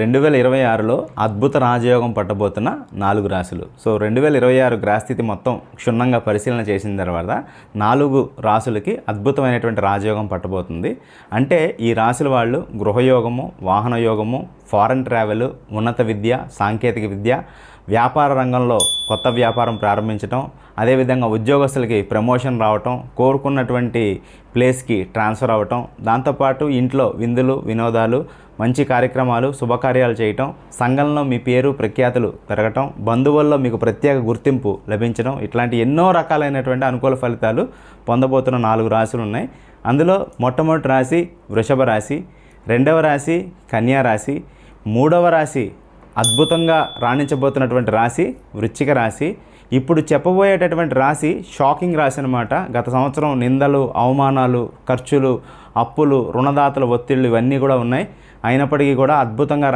రెండు వేల ఇరవై ఆరులో అద్భుత రాజయోగం పట్టబోతున్న నాలుగు రాశులు. సో రెండు వేల ఇరవై ఆరు గ్రహస్థితి మొత్తం క్షుణ్ణంగా పరిశీలన చేసిన తర్వాత నాలుగు రాశులకి అద్భుతమైనటువంటి రాజయోగం పట్టబోతుంది. అంటే ఈ రాశుల వాళ్ళు గృహయోగము వాహన యోగము ఫారెన్ ట్రావెల్ ఉన్నత విద్య సాంకేతిక విద్య వ్యాపార రంగంలో కొత్త వ్యాపారం ప్రారంభించడం అదేవిధంగా ఉద్యోగస్తులకి ప్రమోషన్ రావటం కోరుకున్నటువంటి ప్లేస్కి ట్రాన్స్ఫర్ అవ్వటం దాంతోపాటు ఇంట్లో విందులు వినోదాలు మంచి కార్యక్రమాలు శుభకార్యాలు చేయటం సంఘంలో మీ పేరు ప్రఖ్యాతులు పెరగటం బంధువుల్లో మీకు ప్రత్యేక గుర్తింపు లభించడం ఇట్లాంటి ఎన్నో రకాలైనటువంటి అనుకూల ఫలితాలు పొందబోతున్న నాలుగు రాశులు ఉన్నాయి. అందులో మొట్టమొదటి రాశి వృషభ రాశి రెండవ రాశి కన్యా రాశి మూడవ రాశి అద్భుతంగా రాణించబోతున్నటువంటి రాశి వృశ్చిక రాశి. ఇప్పుడు చెప్పబోయేటటువంటి రాశి షాకింగ్ రాశి అనమాట గత సంవత్సరం నిందలు అవమానాలు ఖర్చులు అప్పులు రుణదాతల ఒత్తిళ్ళు ఇవన్నీ కూడా ఉన్నాయి. అయినప్పటికీ కూడా అద్భుతంగా